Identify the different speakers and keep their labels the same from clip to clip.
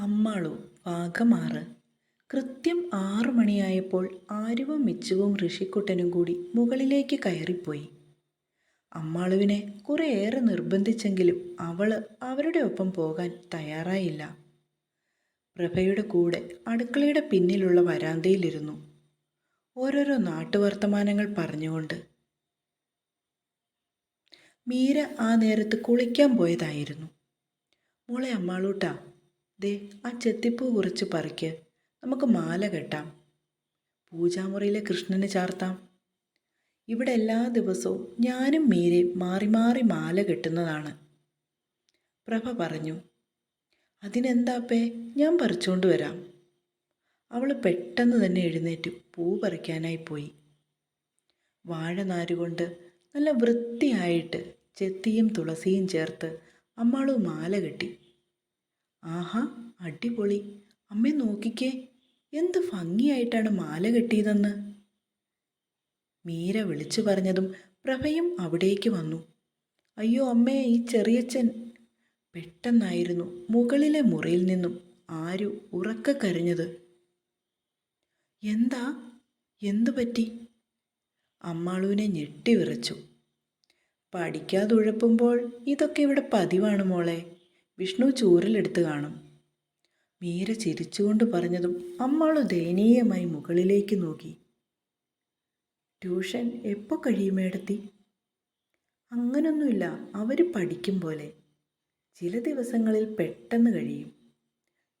Speaker 1: അമ്മാളു ഭാഗമാറ് കൃത്യം ആറു മണിയായപ്പോൾ ആരുവും മിച്ചുവും ഋഷിക്കുട്ടനും കൂടി മുകളിലേക്ക് കയറിപ്പോയി. അമ്മാളുവിനെ കുറേയേറെ നിർബന്ധിച്ചെങ്കിലും അവൾ അവരുടെ ഒപ്പം പോകാൻ തയ്യാറായില്ല. പ്രഭയുടെ കൂടെ അടുക്കളയുടെ പിന്നിലുള്ള വരാന്തയിലിരുന്നു. ഓരോരോ നാട്ടുവർത്തമാനങ്ങൾ പറഞ്ഞുകൊണ്ട് മീര ആ നേരത്ത് കുളിക്കാൻ പോയതായിരുന്നു. മോളെ അമ്മാളൂട്ടാ ദേ ആ ചെത്തിപ്പൂ കുറിച്ച് പറിക്ക്. നമുക്ക് മാല കെട്ടാം. പൂജാമുറിയിലെ കൃഷ്ണന് ചാർത്താം. ഇവിടെ എല്ലാ ദിവസവും ഞാനും മീരയും മാറി മാറി മാല കെട്ടുന്നതാണ്. പ്രഭ പറഞ്ഞു അതിനെന്താപ്പേ ഞാൻ പറിച്ചുകൊണ്ട് വരാം. അവൾ പെട്ടെന്ന് തന്നെ എഴുന്നേറ്റ് പൂ പറിക്കാനായി പോയി. വാഴനാരുകൊണ്ട് നല്ല വൃത്തിയായിട്ട് ചെത്തിയും തുളസിയും ചേർത്ത് അമ്മാളു മാല കെട്ടി. ആഹാ അടിപൊളി. അമ്മേ നോക്കിക്കേ. എന്ത് ഭംഗിയായിട്ടാണ് മാല കെട്ടിയതെന്ന്. മീര വിളിച്ചു പറഞ്ഞതും പ്രഭയും അവിടേക്ക് വന്നു. അയ്യോ അമ്മേ ഈ ചെറിയച്ഛൻ. പെട്ടെന്നായിരുന്നു മുകളിലെ മുറിയിൽ നിന്നും ആരു ഉറക്ക കരഞ്ഞത്. എന്താ? എന്തു പറ്റി? അമ്മാളുവിനെ ഞെട്ടി വിറച്ചു. പഠിക്കാതുഴപ്പുമ്പോൾ ഇതൊക്കെ ഇവിടെ പതിവാണ് മോളെ. വിഷ്ണു ചൂരലെടുത്ത് കാണും. മീര ചിരിച്ചുകൊണ്ട് പറഞ്ഞതും അമ്മാളു ദയനീയമായി മുകളിലേക്ക് നോക്കി. ട്യൂഷൻ എപ്പോൾ കഴിയുമേടത്തി അങ്ങനൊന്നുമില്ല അവർ പഠിക്കും പോലെ. ചില ദിവസങ്ങളിൽ പെട്ടെന്ന് കഴിയും.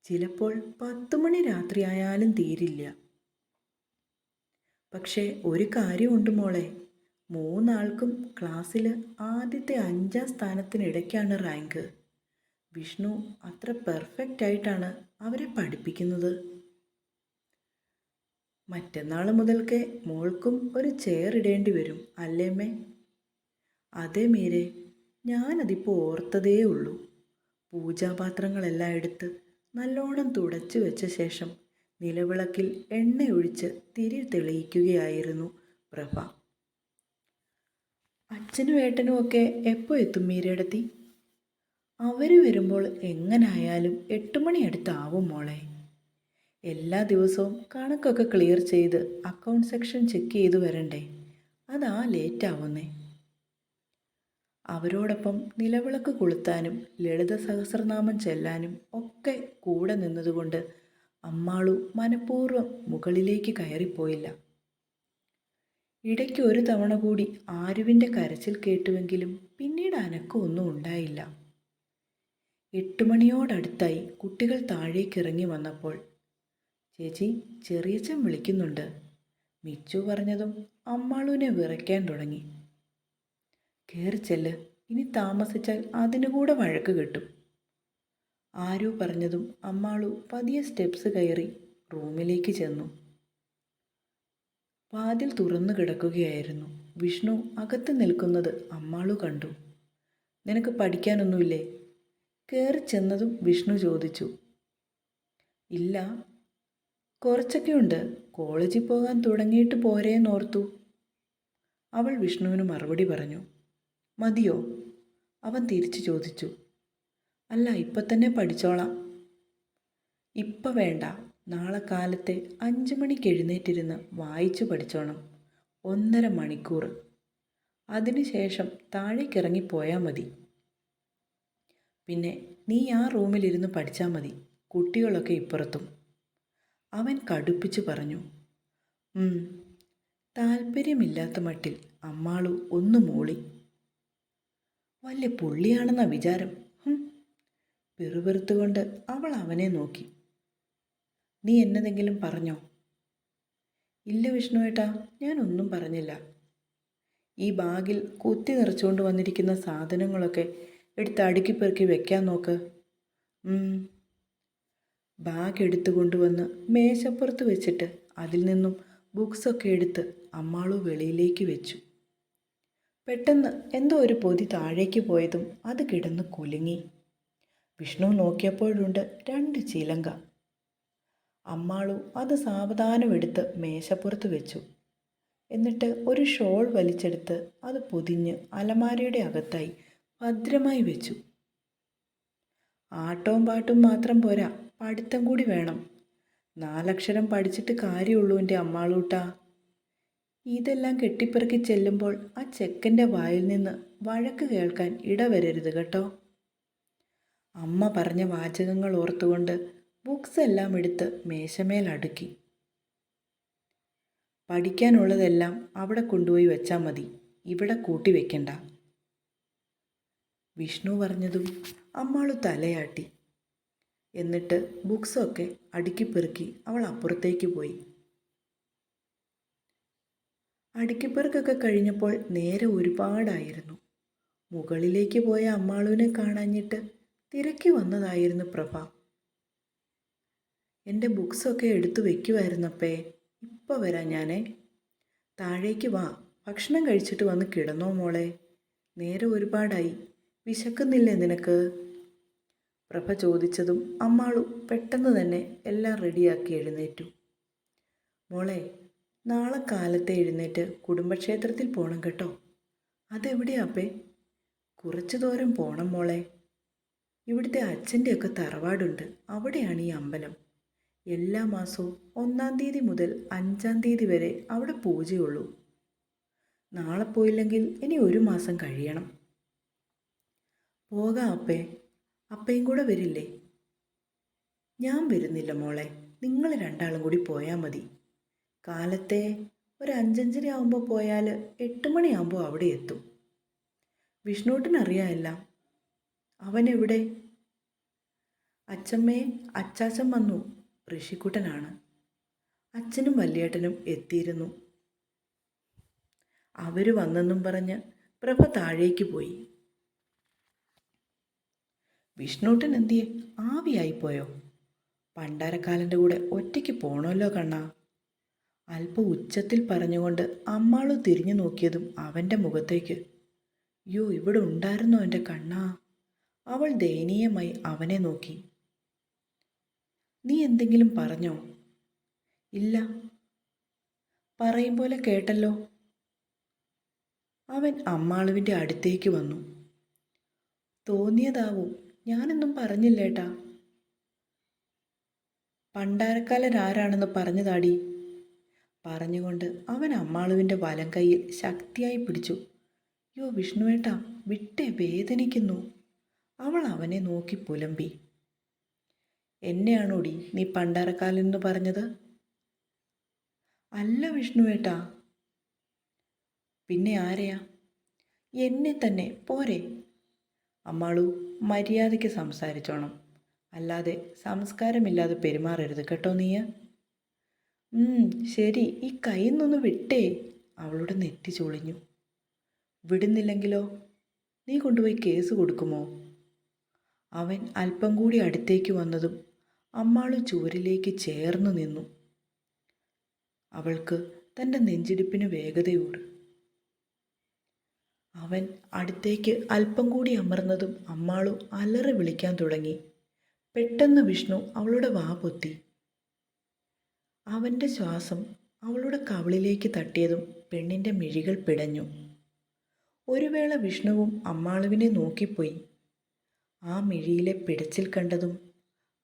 Speaker 1: ചിലപ്പോൾ പത്ത് മണി രാത്രിയായാലും തീരില്ല. പക്ഷേ ഒരു കാര്യമുണ്ട് മോളെ മൂന്നാൾക്കും ക്ലാസ്സിൽ ആദ്യത്തെ അഞ്ചാം സ്ഥാനത്തിനിടയ്ക്കാണ് റാങ്ക്. വിഷ്ണു അത്ര പെർഫെക്റ്റ് ആയിട്ടാണ് അവരെ പഠിപ്പിക്കുന്നത്. മറ്റന്നാൾ മുതൽക്കേ മോൾക്കും ഒരു ചെയർ ഇടേണ്ടി വരും അല്ലേമ്മേ അതേ മീരെ ഞാനതിപ്പോൾ ഓർത്തതേ ഉള്ളൂ. പൂജാപാത്രങ്ങളെല്ലാം എടുത്ത് നല്ലോണം തുടച്ചു വെച്ച ശേഷം നിലവിളക്കിൽ എണ്ണയൊഴിച്ച് തിരി തെളിയിക്കുകയായിരുന്നു പ്രഭ. അച്ഛനും ഏട്ടനും ഒക്കെ എപ്പോൾ എത്തും മീരയിടത്തി അവർ വരുമ്പോൾ എങ്ങനായാലും എട്ട് മണി അടുത്താവും മോളെ. എല്ലാ ദിവസവും കണക്കൊക്കെ ക്ലിയർ ചെയ്ത് അക്കൗണ്ട് സെക്ഷൻ ചെക്ക് ചെയ്ത് വരണ്ടേ. അതാ ലേറ്റാവുന്നേ അവരോടൊപ്പം നിലവിളക്ക് കൊളുത്താനും ലളിത സഹസ്രനാമം ചെല്ലാനും ഒക്കെ കൂടെ നിന്നതുകൊണ്ട് അമ്മാളു മനഃപൂർവം മുകളിലേക്ക് കയറിപ്പോയില്ല. ഇടയ്ക്ക് ഒരു തവണ കൂടി ആരുവിന്റെ കരച്ചിൽ കേട്ടുവെങ്കിലും പിന്നീട് അനക്കൊന്നും ഉണ്ടായില്ല. എട്ട് മണിയോടടുത്തായി കുട്ടികൾ താഴേക്ക് ഇറങ്ങി വന്നപ്പോൾ ചേച്ചി ചെറിയച്ഛൻ വിളിക്കുന്നുണ്ട്. മിച്ചു പറഞ്ഞതും അമ്മാളുവിനെ വിറയ്ക്കാൻ തുടങ്ങി. കയറി ചെല്ല്. ഇനി താമസിച്ചാൽ അതിനുകൂടെ വഴക്ക് കിട്ടും ആരോ പറഞ്ഞതും അമ്മാളു പതിയെ സ്റ്റെപ്സ് കയറി റൂമിലേക്ക് ചെന്നു. വാതിൽ തുറന്നു കിടക്കുകയായിരുന്നു. വിഷ്ണു അകത്ത് നിൽക്കുന്നത് അമ്മാളു കണ്ടു. നിനക്ക് പഠിക്കാനൊന്നുമില്ലേ? കയറി ചെന്നതും വിഷ്ണു ചോദിച്ചു ഇല്ല കുറച്ചൊക്കെ ഉണ്ട്. കോളേജിൽ പോകാൻ തുടങ്ങിയിട്ട് പോരേന്നോർത്തു. അവൾ വിഷ്ണുവിന് മറുപടി പറഞ്ഞു മതിയോ? അവൻ തിരിച്ചു ചോദിച്ചു അല്ല ഇപ്പം തന്നെ പഠിച്ചോളാം. ഇപ്പം വേണ്ട. നാളെ കാലത്തെ അഞ്ച് മണിക്ക് എഴുന്നേറ്റിരുന്ന് വായിച്ചു പഠിച്ചോണം. ഒന്നര മണിക്കൂർ. അതിനുശേഷം താഴേക്കിറങ്ങിപ്പോയാൽ മതി. പിന്നെ നീ ആ റൂമിലിരുന്ന് പഠിച്ചാൽ മതി. കുട്ടികളൊക്കെ ഇപ്പുറത്തും. അവൻ കടുപ്പിച്ചു പറഞ്ഞു. താല്പര്യമില്ലാത്ത മട്ടിൽ അമ്മാളു ഒന്ന് മൂളി. വല്ല പുള്ളിയാണെന്ന വിചാരം. പിറുപിറുത്തുകൊണ്ട് അവൾ അവനെ നോക്കി. നീ എന്നതെങ്കിലും പറഞ്ഞോ? ഇല്ല വിഷ്ണു വിഷ്ണുവേട്ടാ ഞാനൊന്നും പറഞ്ഞില്ല. ഈ ബാഗിൽ കുത്തി നിറച്ചുകൊണ്ട് വന്നിരിക്കുന്ന സാധനങ്ങളൊക്കെ എടുത്ത് അടുക്കി പെറുക്കി വെക്കാൻ നോക്ക്. ബാഗ് എടുത്തു കൊണ്ടുവന്ന് മേശപ്പുറത്ത് വെച്ചിട്ട് അതിൽ നിന്നും ബുക്സൊക്കെ എടുത്ത് അമ്മാളു വെളിയിലേക്ക് വെച്ചു. പെട്ടെന്ന് എന്തോ ഒരു പൊതി താഴേക്ക് പോയതും അത് കിടന്ന് കുലുങ്ങി. വിഷ്ണു നോക്കിയപ്പോഴുണ്ട് രണ്ട് ചിലങ്ക. അമ്മാളു അത് സാവധാനം എടുത്ത് മേശപ്പുറത്ത് വെച്ചു. എന്നിട്ട് ഒരു ഷോൾ വലിച്ചെടുത്ത് അത് പൊതിഞ്ഞ് അലമാരയുടെ അകത്തായി ഭദ്രമായി വെച്ചു. ആട്ടവും പാട്ടും മാത്രം പോരാ പഠിത്തം കൂടി വേണം. നാലക്ഷരം പഠിച്ചിട്ട് കാര്യമുള്ളൂ എന്റെ അമ്മാളൂട്ടാ. ഇതെല്ലാം കെട്ടിപ്പിറക്കി ചെല്ലുമ്പോൾ ആ ചെക്കന്റെ വായിൽ നിന്ന് വഴക്ക് കേൾക്കാൻ ഇടവരരുത് കേട്ടോ. അമ്മ പറഞ്ഞ വാചകങ്ങൾ ഓർത്തുകൊണ്ട് ബുക്സ് എല്ലാം എടുത്ത് മേശമേൽ അടുക്കി. പഠിക്കാനുള്ളതെല്ലാം അവിടെ കൊണ്ടുപോയി വെച്ചാൽ മതി ഇവിടെ കൂട്ടി വെക്കണ്ട. വിഷ്ണു പറഞ്ഞതും അമ്മാളു തലയാട്ടി. എന്നിട്ട് ബുക്സൊക്കെ അടുക്കിപ്പെറുക്കി അവൾ അപ്പുറത്തേക്ക് പോയി. അടുക്കിപ്പെറുക്കൊക്കെ കഴിഞ്ഞപ്പോൾ നേരെ ഒരുപാടായിരുന്നു. മുകളിലേക്ക് പോയ അമ്മാളുവിനെ കാണാഞ്ഞിട്ട് തിരക്കി വന്നതായിരുന്നു പ്രഭ. എന്റെ ബുക്സൊക്കെ എടുത്തു വെക്കുമായിരുന്നപ്പേ ഇപ്പം വരാം ഞാനേ. താഴേക്ക് വാ ഭക്ഷണം കഴിച്ചിട്ട് വന്ന് കിടന്നോ മോളെ. നേരെ ഒരുപാടായി. വിശക്കുന്നില്ലേ നിനക്ക്? പ്രഭ ചോദിച്ചതും അമ്മാളു പെട്ടെന്ന് തന്നെ എല്ലാം റെഡിയാക്കി എഴുന്നേറ്റു. മോളെ നാളെ കാലത്തെ എഴുന്നേറ്റ് കുടുംബക്ഷേത്രത്തിൽ പോകണം കേട്ടോ. അതെവിടെയാ അപ്പേ? കുറച്ചു ദൂരം പോണം മോളെ. ഇവിടുത്തെ അച്ഛന്റെയൊക്കെ തറവാടുണ്ട്. അവിടെയാണ് ഈ അമ്പലം. എല്ലാ മാസവും ഒന്നാം തീയതി മുതൽ അഞ്ചാം തീയതി വരെ അവിടെ പൂജയുള്ളൂ. നാളെ പോയില്ലെങ്കിൽ ഇനി ഒരു മാസം കഴിയണം. പോകാം അപ്പേ. അപ്പയും കൂടെ വരില്ലേ? ഞാൻ വരുന്നില്ല മോളെ. നിങ്ങൾ രണ്ടാളും കൂടി പോയാൽ മതി. കാലത്തെ ഒരു അഞ്ചഞ്ചര ആകുമ്പോൾ പോയാൽ എട്ട് മണിയാകുമ്പോൾ അവിടെ എത്തും. വിഷ്ണുട്ടിനറിയാമല്ല അവനെവിടെ? അച്ചമ്മേ അച്ചാച്ചൻ വന്നു. ഋഷിക്കുട്ടനാണ്. അച്ഛനും വല്യേട്ടനും എത്തിയിരുന്നു. അവർ വന്നെന്നും പറഞ്ഞ് പ്രഭ താഴേക്ക് പോയി. വിഷ്ണുട്ടൻ എന്തിയെ ആവിയായിപ്പോയോ? പണ്ടാരക്കാലന്റെ കൂടെ ഒറ്റയ്ക്ക് പോണല്ലോ കണ്ണ. അല്പം ഉച്ചത്തിൽ പറഞ്ഞുകൊണ്ട് അമ്മാളു തിരിഞ്ഞു നോക്കിയതും അവന്റെ മുഖത്തേക്ക്. യോ ഇവിടെ ഉണ്ടായിരുന്നോ എന്റെ കണ്ണാ? അവൾ ദയനീയമായി അവനെ നോക്കി. നീ എന്തെങ്കിലും പറഞ്ഞോ? ഇല്ല. പറയും പോലെ കേട്ടല്ലോ. അവൻ അമ്മാളുവിന്റെ അടുത്തേക്ക് വന്നു. തോന്നിയതാവും ഞാനൊന്നും പറഞ്ഞില്ലേട്ടാ. പണ്ടാരക്കാലൻ ആരാണെന്ന് പറഞ്ഞതാടി. പറഞ്ഞുകൊണ്ട് അവൻ അമ്മാളുവിന്റെ വലം കൈയിൽ ശക്തിയായി പിടിച്ചു. യോ വിഷ്ണുവേട്ടാ വിട്ടേ വേദനിക്കുന്നു. അവൾ അവനെ നോക്കി പുലമ്പി. എന്നെയാണോടി നീ പണ്ടാരക്കാലൻ എന്ന് പറഞ്ഞത്? അല്ല വിഷ്ണുവേട്ടാ. പിന്നെ ആരെയാ? എന്നെ തന്നെ പോരെ. അമ്മാളു മര്യാദയ്ക്ക് സംസാരിച്ചോണം. അല്ലാതെ സംസ്കാരമില്ലാതെ പെരുമാറരുത് കേട്ടോ നീയ. ശരി. ഈ കയ്യിൽ നിന്നൊന്ന് വിട്ടേ. അവളുടെ നെറ്റി ചൊളിഞ്ഞു. വിടുന്നില്ലെങ്കിലോ? നീ കൊണ്ടുപോയി കേസ് കൊടുക്കുമോ? അവൻ അല്പം കൂടി അടുത്തേക്ക് വന്നതും അമ്മാൾ ചുവരിലേക്ക് ചേർന്നു നിന്നു. അവൾക്ക് തന്റെ നെഞ്ചിടിപ്പിന് വേഗതയോട് അവൻ അടുത്തേക്ക് അല്പം കൂടി അമർന്നതും അമ്മാളു അലറി വിളിക്കാൻ തുടങ്ങി. പെട്ടെന്ന് വിഷ്ണു അവളുടെ വാ പൊത്തി. അവന്റെ ശ്വാസം അവളുടെ കവിളിലേക്ക് തട്ടിയതും പെണ്ണിന്റെ മിഴികൾ പിടഞ്ഞു. ഒരു വേള വിഷ്ണുവും അമ്മാളുവിനെ നോക്കിപ്പോയി. ആ മിഴിയിലെ പിടച്ചിൽ കണ്ടതും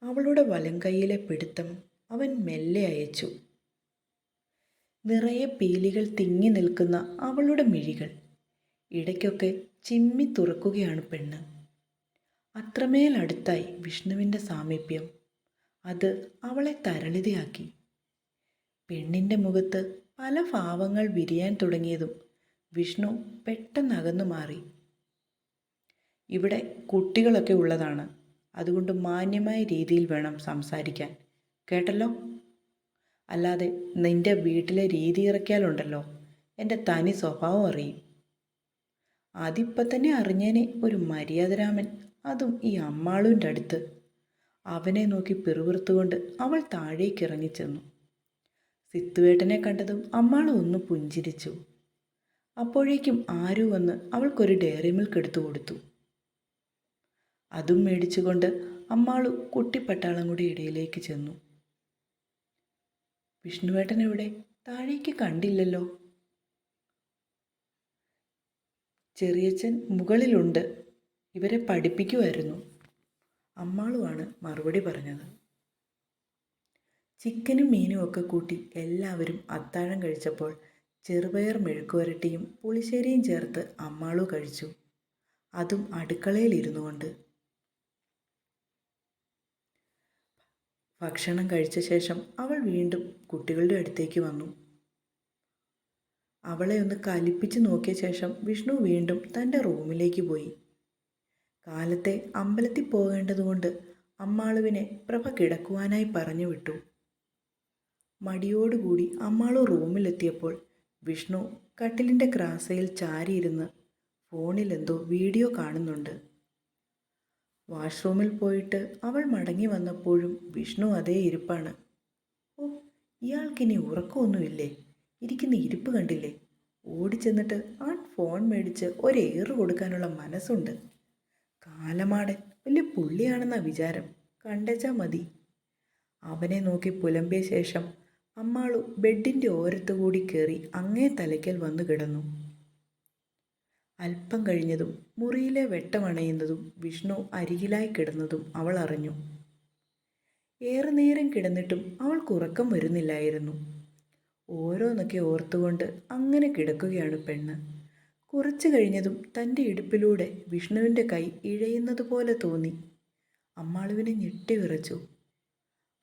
Speaker 1: അവളുടെ വലങ്കൈയിലെ പിടുത്തം അവൻ മെല്ലെ അയച്ചു. നിറയെ പീലികൾ തിങ്ങി നിൽക്കുന്ന അവളുടെ മിഴികൾ. ഇടയ്ക്കൊക്കെ ചിമ്മി തുറക്കുകയാണ് പെണ്ണ്. അത്രമേൽ അടുത്തായി വിഷ്ണുവിന്റെ സാമീപ്യം. അത് അവളെ തരളിതയാക്കി. പെണ്ണിന്റെ മുഖത്ത് പല ഭാവങ്ങൾ വിരിയാൻ തുടങ്ങിയതും വിഷ്ണു പെട്ടെന്ന് അകന്നു മാറി. ഇവിടെ കുട്ടികളൊക്കെ ഉള്ളതാണ്. അതുകൊണ്ട് മാന്യമായ രീതിയിൽ വേണം സംസാരിക്കാൻ. കേട്ടല്ലോ? അല്ലാതെ നിന്റെ വീട്ടിലെ രീതി ഇറക്കിയാലുണ്ടല്ലോ. എന്റെ തനി സ്വഭാവം അറിയും. അതിപ്പം തന്നെ അറിഞ്ഞേനെ ഒരു മര്യാദരാമൻ. അതും ഈ അമ്മാളുവിന്റെ അടുത്ത്. അവനെ നോക്കി പിറുപിറുത്തുകൊണ്ട് അവൾ താഴേക്ക് ഇറങ്ങിച്ചെന്നു സിത്തുവേട്ടനെ കണ്ടതും അമ്മാൾ ഒന്ന് പുഞ്ചിരിച്ചു. അപ്പോഴേക്കും ആരും വന്ന് അവൾക്കൊരു ഡയറി മിൽക്ക് എടുത്തു കൊടുത്തു. അതും മേടിച്ചുകൊണ്ട് അമ്മാളു കുട്ടിപ്പട്ടാളം കൂടി ഇടയിലേക്ക് ചെന്നു. വിഷ്ണുവേട്ടൻ എവിടെ? താഴേക്ക് കണ്ടില്ലല്ലോ. ചെറിയച്ഛൻ മുകളിലുണ്ട്. ഇവരെ പഠിപ്പിക്കുമായിരുന്നു അമ്മാളുമാണ് മറുപടി പറഞ്ഞത്. ചിക്കനും മീനും ഒക്കെ കൂട്ടി എല്ലാവരും അത്താഴം കഴിച്ചപ്പോൾ ചെറുപയർ മെഴുക്കുവരട്ടിയും പുളിശ്ശേരിയും ചേർത്ത് അമ്മാളു കഴിച്ചു. അതും അടുക്കളയിലിരുന്നു കൊണ്ട്. ഭക്ഷണം കഴിച്ച ശേഷം അവൾ വീണ്ടും കുട്ടികളുടെ അടുത്തേക്ക് വന്നു. അവളെ ഒന്ന് കലിപ്പിച്ച് നോക്കിയ ശേഷം വിഷ്ണു വീണ്ടും തന്റെ റൂമിലേക്ക് പോയി. കാലത്തെ അമ്പലത്തിൽ പോകേണ്ടതുകൊണ്ട് അമ്മാളുവിനെ പ്രഭ കിടക്കുവാനായി പറഞ്ഞു വിട്ടു. മടിയോടുകൂടി അമ്മാളു റൂമിലെത്തിയപ്പോൾ വിഷ്ണു കട്ടിലിന്റെ ക്രാസയിൽ ചാരിയിരുന്ന് ഫോണിലെന്തോ വീഡിയോ കാണുന്നുണ്ട്. വാഷ്റൂമിൽ പോയിട്ട് അവൾ മടങ്ങി വന്നപ്പോഴും വിഷ്ണു അതേ ഇരിപ്പാണ്. ഓ ഇയാൾക്കിനി ഉറക്കമൊന്നുമില്ലേ? ഇരിക്കുന്ന ഇരിപ്പ് കണ്ടില്ലേ? ഓടിച്ചെന്നിട്ട് ആ ഫോൺ മേടിച്ച് ഒരേറ് കൊടുക്കാനുള്ള മനസ്സുണ്ട്. കാലമാടൻ വലിയ പുള്ളിയാണെന്ന വിചാരം. കണ്ടച്ചാ മതി. അവനെ നോക്കി പുലമ്പിയ ശേഷം അമ്മാളു ബെഡിന്റെ ഓരത്തുകൂടി കയറി അങ്ങേ തലയ്ക്കൽ വന്നു കിടന്നു. അല്പം കഴിഞ്ഞതും മുറിയിലെ വെട്ടമണയുന്നതും വിഷ്ണു അരികിലായി കിടന്നതും അവൾ അറിഞ്ഞു. ഏറെ നേരം കിടന്നിട്ടും അവൾക്ക് ഉറക്കം വരുന്നില്ലായിരുന്നു. ഓരോന്നൊക്കെ ഓർത്തുകൊണ്ട് അങ്ങനെ കിടക്കുകയാണ് പെണ്ണ്. കുറച്ചു കഴിഞ്ഞതും തന്റെ ഇടുപ്പിലൂടെ വിഷ്ണുവിന്റെ കൈ ഇഴയുന്നത് പോലെ തോന്നി. അമ്മാളുവിനെ ഞെട്ടി വിറച്ചു.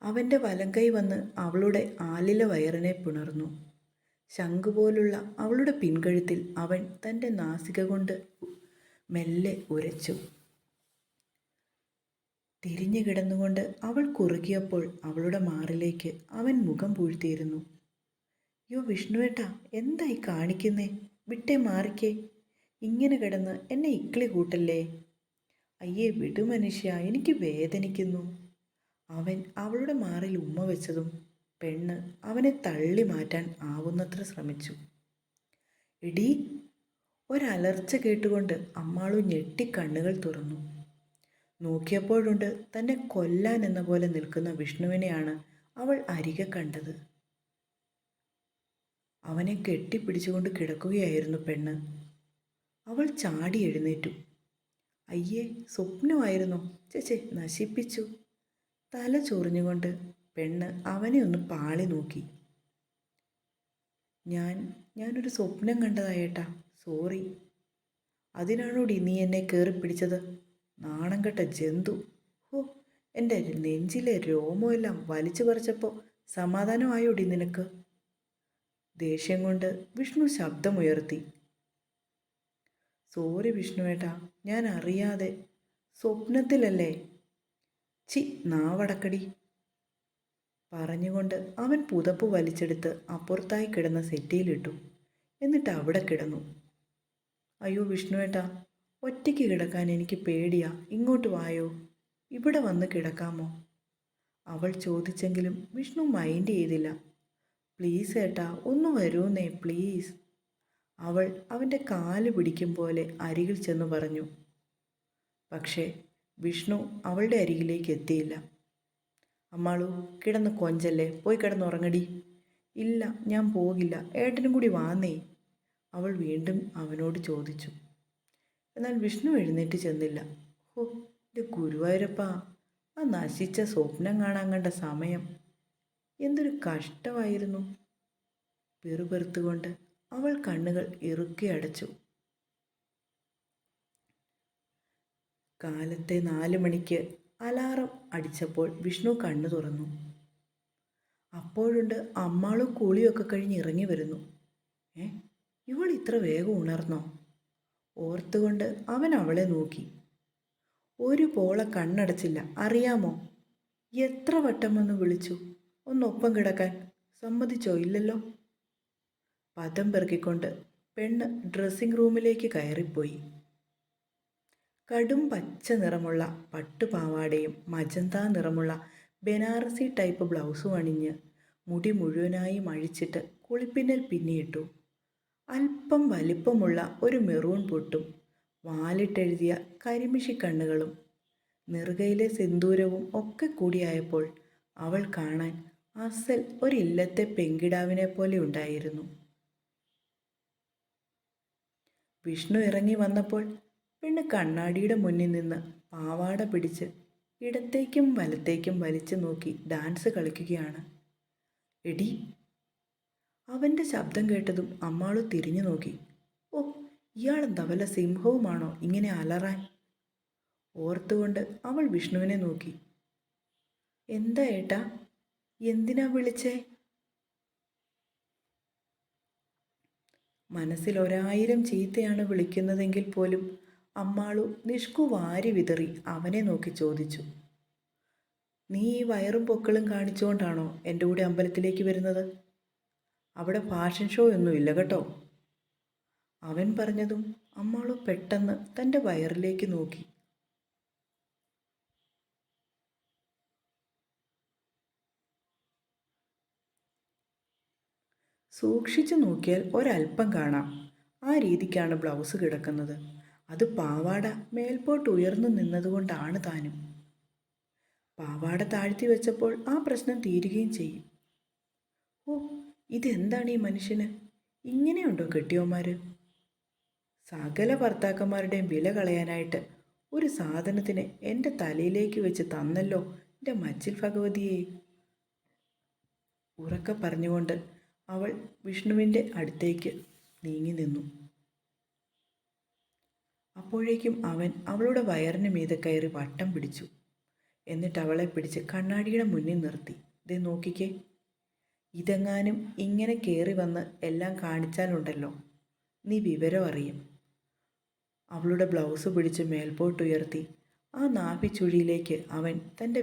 Speaker 1: അവന്റെ വലങ്കൈ വന്ന് അവളുടെ ആലില വയറിനെ പുണർന്നു. ശംഖു പോലുള്ള അവളുടെ പിൻകഴുത്തിൽ അവൻ തന്റെ നാസിക കൊണ്ട് മെല്ലെ ഉരച്ചു. തിരിഞ്ഞു കിടന്നുകൊണ്ട് അവൾ കുറുകിയപ്പോൾ അവളുടെ മാറിലേക്ക് അവൻ മുഖം പൂഴ്ത്തിയിരുന്നു. യോ വിഷ്ണുവേട്ടാ എന്തായി കാണിക്കുന്നേ? വിട്ടേ മാറിക്കേ. ഇങ്ങനെ കിടന്ന് എന്നെ ഇക്കിളി കൂട്ടല്ലേ? അയ്യേ വിടു മനുഷ്യ എനിക്ക് വേദനിക്കുന്നു. അവൻ അവളുടെ മാറിൽ ഉമ്മ വെച്ചതും പെണ്ണ് അവനെ തള്ളി മാറ്റാൻ ആവുന്നത്ര ശ്രമിച്ചു. എടീ ഒരലർച്ച കേട്ടുകൊണ്ട് അമ്മാളു ഞെട്ടി കണ്ണുകൾ തുറന്നു. നോക്കിയപ്പോഴുണ്ട് തന്നെ കൊല്ലാൻ എന്ന പോലെ നിൽക്കുന്ന വിഷ്ണുവിനെയാണ് അവൾ അരികെ കണ്ടത്. അവനെ കെട്ടിപ്പിടിച്ചുകൊണ്ട് കിടക്കുകയായിരുന്നു പെണ്ണ്. അവൾ ചാടി എഴുന്നേറ്റു. അയ്യേ സ്വപ്നമായിരുന്നു. ചേച്ചേ നശിപ്പിച്ചു. തല ചൊറിഞ്ഞുകൊണ്ട് പെണ്ണ് അവനെ ഒന്ന് പാളി നോക്കി. ഞാൻ ഞാനൊരു സ്വപ്നം കണ്ടതായേട്ടാ സോറി. അതിനാണോടി നീ എന്നെ കയറി പിടിച്ചത് നാണം കെട്ട ജന്തു. ഹോ എന്റെ നെഞ്ചിലെ രോമമെല്ലാം വലിച്ചു പറിച്ചപ്പോൾ സമാധാനമായോടി നിനക്ക്? ദേഷ്യം കൊണ്ട് വിഷ്ണു ശബ്ദമുയർത്തി. സോറി വിഷ്ണുവേട്ടാ ഞാൻ അറിയാതെ. സ്വപ്നത്തിലല്ലേ? ചി നാവടക്കടി. പറഞ്ഞുകൊണ്ട് അവൻ പുതപ്പ് വലിച്ചെടുത്ത് അപ്പുറത്തായി കിടന്ന സെറ്റിയിലിട്ടു. എന്നിട്ട് അവിടെ കിടന്നു. അയ്യോ വിഷ്ണുവേട്ടാ ഒറ്റയ്ക്ക് കിടക്കാൻ എനിക്ക് പേടിയാ. ഇങ്ങോട്ട് വായോ? ഇവിടെ വന്ന് കിടക്കാമോ? അവൾ ചോദിച്ചെങ്കിലും വിഷ്ണു മൈൻഡ് ചെയ്തില്ല. പ്ലീസ് ഏട്ടാ ഒന്ന് വരൂന്നേ പ്ലീസ് അവൾ അവന്റെ കാൽ പിടിക്കും പോലെ അരികിൽ ചെന്ന് പറഞ്ഞു. പക്ഷേ വിഷ്ണു അവളുടെ അരികിലേക്ക് എത്തിയില്ല. അമ്മാളു കിടന്ന് കൊഞ്ചല്ലേ പോയി കിടന്നുറങ്ങടി ഇല്ല ഞാൻ പോകില്ല ഏട്ടനും കൂടി വാന്നേ. അവൾ വീണ്ടും അവനോട് ചോദിച്ചു. എന്നാൽ വിഷ്ണു എഴുന്നേറ്റ് ചെന്നില്ല. ഓ എന്റെ ഗുരുവായൂരപ്പ ആ നശിച്ച സ്വപ്നം കാണാൻ കണ്ട സമയം. എന്തൊരു കഷ്ടമായിരുന്നു. പെറുപെറുത്തുകൊണ്ട് അവൾ കണ്ണുകൾ ഇറുക്കി അടച്ചു. കാലത്തെ നാല് മണിക്ക് അലാറം അടിച്ചപ്പോൾ വിഷ്ണു കണ്ണു തുറന്നു. അപ്പോഴുണ്ട് അമ്മാളും കൂളിയൊക്കെ കഴിഞ്ഞ് ഇറങ്ങി വരുന്നു. ഏ ഇവൾ ഇത്ര വേഗം ഉണർന്നോ? ഓർത്തുകൊണ്ട് അവൻ അവളെ നോക്കി. ഒരു പോള കണ്ണടച്ചില്ല. അറിയാമോ? എത്ര വട്ടം വന്ന് വിളിച്ചു? ഒന്നൊപ്പം കിടക്കാൻ സമ്മതിച്ചോ ഇല്ലല്ലോ? പദം പെറുക്കിക്കൊണ്ട് പെണ്ണ് ഡ്രസ്സിംഗ് റൂമിലേക്ക് കയറിപ്പോയി. കടും പച്ച നിറമുള്ള പട്ടുപാവാടയും മജന്ത നിറമുള്ള ബനാറസി ടൈപ്പ് ബ്ലൗസും അണിഞ്ഞ് മുടി മുഴുവനായും അഴിച്ചിട്ട് കുളിപ്പിന്നൽ പിന്നിയിട്ടു. അല്പം വലിപ്പമുള്ള ഒരു മെറൂൺ പൊട്ടും വാലിട്ടെഴുതിയ കരിമിഷി കണ്ണുകളും നെറുകയിലെ സിന്ദൂരവും ഒക്കെ കൂടിയായപ്പോൾ അവൾ കാണാൻ അസൽ ഒരില്ലത്തെ പെങ്കിടാവിനെ പോലെ ഉണ്ടായിരുന്നു. വിഷ്ണു ഇറങ്ങി വന്നപ്പോൾ പെണ്ണ് കണ്ണാടിയുടെ മുന്നിൽ നിന്ന് പാവാട പിടിച്ച് ഇടത്തേക്കും വലത്തേക്കും വലിച്ചു നോക്കി ഡാൻസ് കളിക്കുകയാണ്. എടി അവന്റെ ശബ്ദം കേട്ടതും അമ്മാളു തിരിഞ്ഞു നോക്കി. ഓ ഇയാളെന്താ വല്ല സിംഹവുമാണോ ഇങ്ങനെ അലറാൻ? ഓർത്തുകൊണ്ട് അവൾ വിഷ്ണുവിനെ നോക്കി. എന്താ ഏട്ടാ? എന്തിനാ വിളിച്ചേ? മനസ്സിൽ ഒരായിരം ചീത്തയാണ് വിളിക്കുന്നതെങ്കിൽ പോലും അമ്മാളു നിഷ്കു വാരി വിതറി അവനെ നോക്കി ചോദിച്ചു. നീ ഈ വയറും പൊക്കളും കാണിച്ചുകൊണ്ടാണോ എന്റെ കൂടെ അമ്പലത്തിലേക്ക് വരുന്നത്? അവിടെ ഫാഷൻ ഷോ ഒന്നുമില്ല കേട്ടോ. അവൻ പറഞ്ഞതും അമ്മാളു പെട്ടെന്ന് തന്റെ വയറിലേക്ക് നോക്കി. സൂക്ഷിച്ചു നോക്കിയാൽ ഒരല്പം കാണാം. ആ രീതിക്കാണ് ബ്ലൗസ് കിടക്കുന്നത്. അത് പാവാട മേൽപോട്ട് ഉയർന്നു നിന്നതുകൊണ്ടാണ് താനും. പാവാട താഴ്ത്തി വെച്ചപ്പോൾ ആ പ്രശ്നം തീരുകയും ചെയ്യും. ഓ ഇതെന്താണ് ഈ മനുഷ്യന്? ഇങ്ങനെയുണ്ടോ കെട്ടിയോമാർ സകല ഭർത്താക്കന്മാരുടെയും വില കളയാനായിട്ട് ഒരു സാധനത്തിന് എന്റെ തലയിലേക്ക് വെച്ച് തന്നല്ലോ എന്റെ മച്ചിൽ ഭഗവതിയെ. ഉറക്കെ പറഞ്ഞുകൊണ്ട് അവൾ വിഷ്ണുവിന്റെ അടുത്തേക്ക് നീങ്ങി നിന്നു. അപ്പോഴേക്കും അവൻ അവളുടെ വയറിന് മീതെ കയറി വട്ടം പിടിച്ചു. എന്നിട്ട് അവളെ പിടിച്ച് കണ്ണാടിയുടെ മുന്നിൽ നിർത്തി. ദേ നോക്കിക്കേ ഇതെങ്ങാനും ഇങ്ങനെ കയറി വന്ന് എല്ലാം കാണിച്ചാലുണ്ടല്ലോ. നീ വിവരം അറിയും. അവളുടെ ബ്ലൗസ് പിടിച്ച് മേൽപോട്ടുയർത്തി ആ നാഭിച്ചുഴിയിലേക്ക് അവൻ തന്റെ